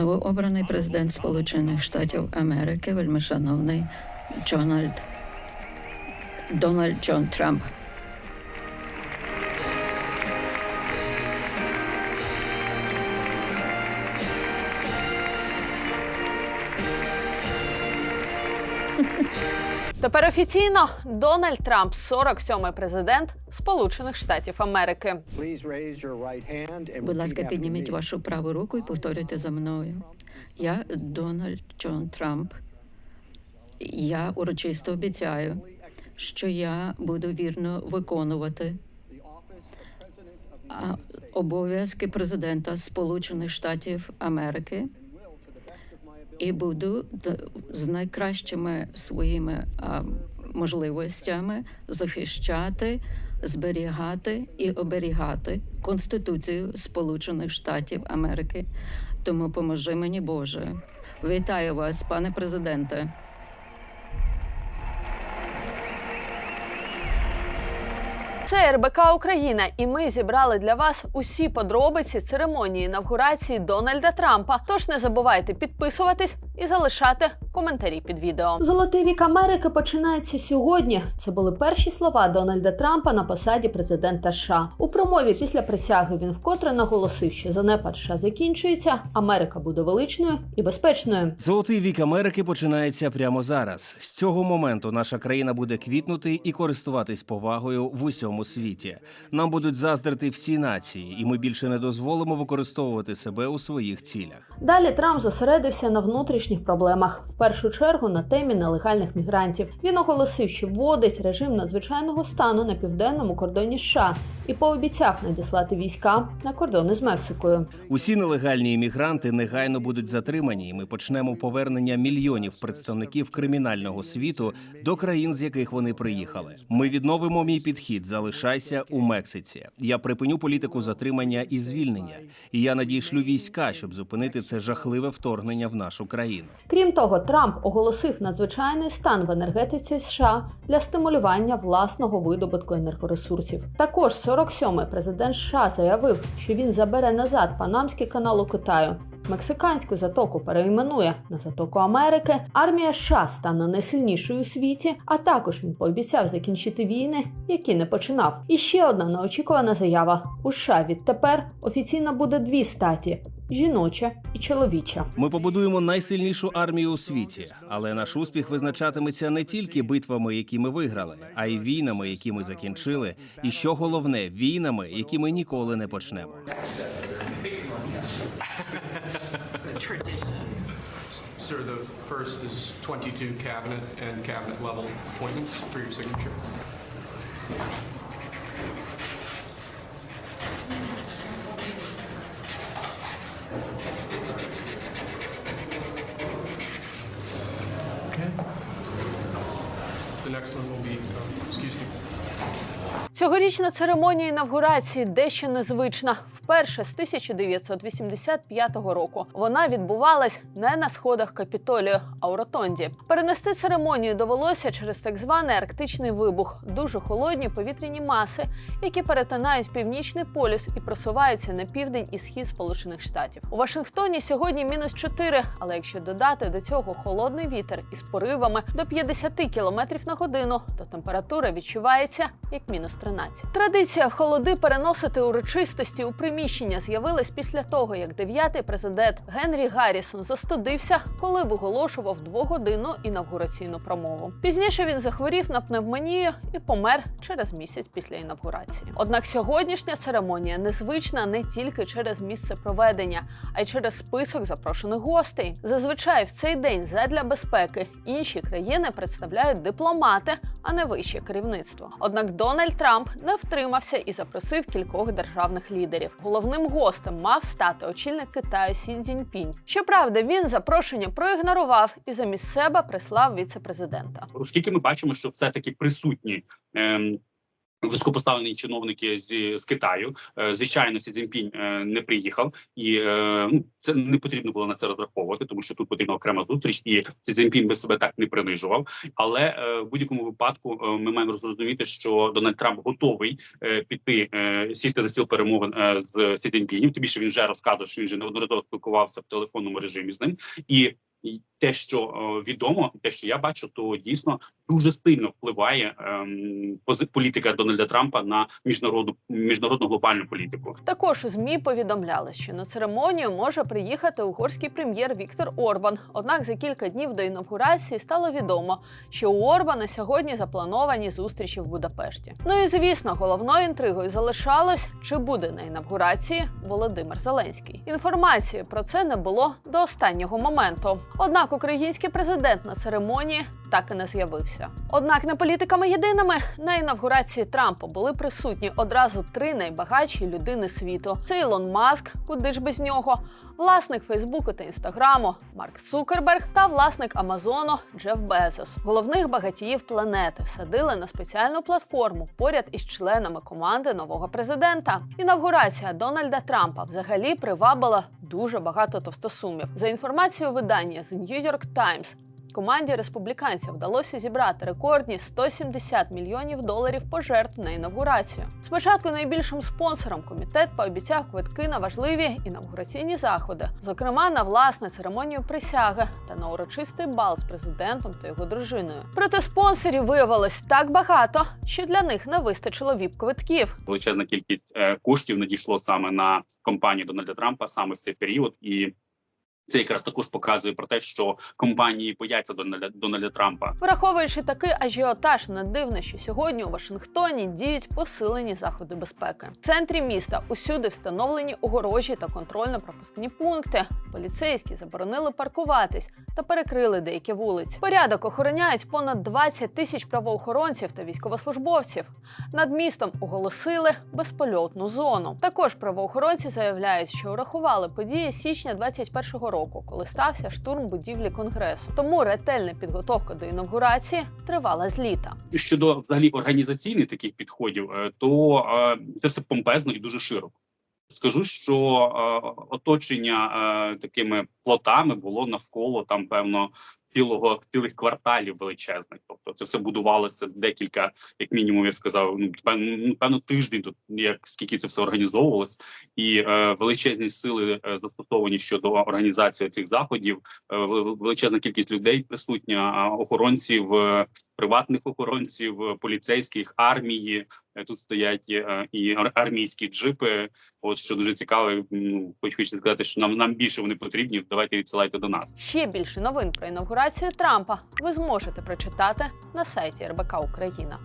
Новообраний президент Сполучених Штатів Америки, вельмишановний Джональд Дональд Джон Трамп. Тепер офіційно Дональд Трамп, 47-й президент Сполучених Штатів Америки. Будь ласка, підніміть вашу праву руку і повторюйте за мною. Я Дональд Джон Трамп. Я урочисто обіцяю, що я буду вірно виконувати обов'язки президента Сполучених Штатів Америки і буду з найкращими своїми можливостями захищати, зберігати і оберігати Конституцію Сполучених Штатів Америки. Тому поможи мені, Боже. Вітаю вас, пане президенте. Це РБК Україна, і ми зібрали для вас усі подробиці церемонії інавгурації Дональда Трампа. Тож не забувайте підписуватись і залишати коментарі під відео. Золотий вік Америки починається сьогодні. Це були перші слова Дональда Трампа на посаді президента США. У промові після присяги він вкотре наголосив, що занепад США закінчується, Америка буде величною і безпечною. Золотий вік Америки починається прямо зараз. З цього моменту наша країна буде квітнути і користуватись повагою в усьому світі. Нам будуть заздрити всі нації, і ми більше не дозволимо використовувати себе у своїх цілях. Далі Трамп зосередився на внутрішніх проблемах, в першу чергу на темі нелегальних мігрантів. Він оголосив, що вводить режим надзвичайного стану на південному кордоні США і пообіцяв надіслати війська на кордони з Мексикою. Усі нелегальні іммігранти негайно будуть затримані, і ми почнемо повернення мільйонів представників кримінального світу до країн, з яких вони приїхали. Ми відновимо мій підхід. Залишайся у Мексиці. Я припиню політику затримання і звільнення, і я надійшлю війська, щоб зупинити це жахливе вторгнення в нашу країну. Крім того, Трамп оголосив надзвичайний стан в енергетиці США для стимулювання власного видобутку енергоресурсів. Також 47-й президент США заявив, що він забере назад Панамський канал у Китаю. Мексиканську затоку перейменує на затоку Америки. Армія США стане найсильнішою у світі. А також він пообіцяв закінчити війни, які не починав. І ще одна неочікувана заява: у США відтепер офіційно буде дві статі: жіноча і чоловіча. Ми побудуємо найсильнішу армію у світі, але наш успіх визначатиметься не тільки битвами, які ми виграли, а й війнами, які ми закінчили, і що головне, війнами, які ми ніколи не почнемо. Sir, the first is 22 cabinet and cabinet level appointments for your signature. Me. Цьогорічна церемонія інавгурації дещо незвична. Вперше з 1985 року вона відбувалась не на сходах Капітолію, а у ротонді. Перенести церемонію довелося через так званий арктичний вибух, дуже холодні повітряні маси, які перетинають північний полюс і просуваються на південь і схід Сполучених Штатів. У Вашингтоні сьогодні мінус 4, але якщо додати до цього холодний вітер із поривами до 50 км на годину, то температура відчувається як мінус 13. Традиція холоди переносити урочистості у приміщення з'явилась після того, як дев'ятий президент Генрі Гаррісон застудився, коли виголошував двогодинну інавгураційну промову. Пізніше він захворів на пневмонію і помер через місяць після інавгурації. Однак сьогоднішня церемонія незвична не тільки через місце проведення, а й через список запрошених гостей. Зазвичай в цей день задля безпеки інші країни представляють дипломати, а не вище керівництво. Однак Дональд Трамп не втримався і запросив кількох державних лідерів. Головним гостем мав стати очільник Китаю Сі Цзіньпінь. Щоправда, він запрошення проігнорував і замість себе прислав віце-президента. оскільки ми бачимо, що все таки присутні ем, Високопоставлені чиновники з, з Китаю, Е, звичайно, Сі Цзіньпінь е, не приїхав, і е, ну це не потрібно було на це розраховувати, тому що тут потрібна окрема зустріч, і Сі Цзіньпінь би себе так не принижував. Але в будь-якому випадку ми маємо зрозуміти, що Дональд Трамп готовий піти сісти за стіл перемовин з Сі Цзіньпінем, Тим більше він вже розказував, що він вже неодноразово спілкувався в телефонному режимі з ним і. Те, що е, відомо, те, що я бачу, то дійсно дуже сильно впливає ем, політика Дональда Трампа на міжнародну міжнародну глобальну політику. Також змі повідомляли, що на церемонію може приїхати угорський прем'єр Віктор Орбан. Однак за кілька днів до інавгурації стало відомо, що у Орбана сьогодні заплановані зустрічі в Будапешті. Ну і звісно, головною інтригою залишалось, чи буде на інавгурації Володимир Зеленський. Інформації про це не було до останнього моменту. Однак український президент на церемонії так і не з'явився. Однак не політиками єдиними на інавгурації Трампа були присутні одразу три найбагатші людини світу: це Ілон Маск, куди ж без нього, власник Фейсбуку та Інстаграму Марк Цукерберг та власник Амазону Джеф Безос. Головних багатіїв планети всадили на спеціальну платформу поряд із членами команди нового президента. Інавгурація Дональда Трампа взагалі привабила дуже багато товстосумів. За інформацією видання The New York Times, Команді республіканців вдалося зібрати рекордні 170 мільйонів доларів пожертв на інавгурацію. Спочатку найбільшим спонсором комітет пообіцяв квитки на важливі інавгураційні заходи, зокрема на власне церемонію присяги та на урочистий бал з президентом та його дружиною. Проте спонсорів виявилось так багато, що для них не вистачило віп-квитків. Величезна кількість е, коштів надійшло саме на компанію Дональда Трампа саме в цей період, і це якраз також показує про те, що компанії бояться Дональда Дональда Трампа. Враховуючи такий ажіотаж, не дивно, що сьогодні у Вашингтоні діють посилені заходи безпеки. В центрі міста усюди встановлені огорожі та контрольно-пропускні пункти. Поліцейські заборонили паркуватись та перекрили деякі вулиці. Порядок охороняють понад 20 тисяч правоохоронців та військовослужбовців. Над містом оголосили безпольотну зону. Також правоохоронці заявляють, що урахували події січня 21-го року, коли стався штурм будівлі конгресу. Тому ретельна підготовка до інавгурації тривала з літа. Щодо взагалі організаційних таких підходів, е, то е, це все помпезно і дуже широко. Скажу, що е, оточення е, такими плотами було навколо там певно цілого цілих кварталів величезних. Тобто це все будувалося декілька, як мінімум, я сказав, ну певно, ну, тиждень тут, як скільки це все організовувалось, і е, величезні сили е, застосовані щодо організації цих заходів. Е, величезна кількість людей присутня, охоронців. е, Приватних охоронців, е, поліцейських, армії Е, тут стоять е, і армійські джипи. От що дуже цікаво, ну хоч хочу сказати, що нам нам більше вони потрібні. Давайте відсилайте до нас. Ще більше новин про інавгурацію Трампа ви зможете прочитати на сайті РБК Україна.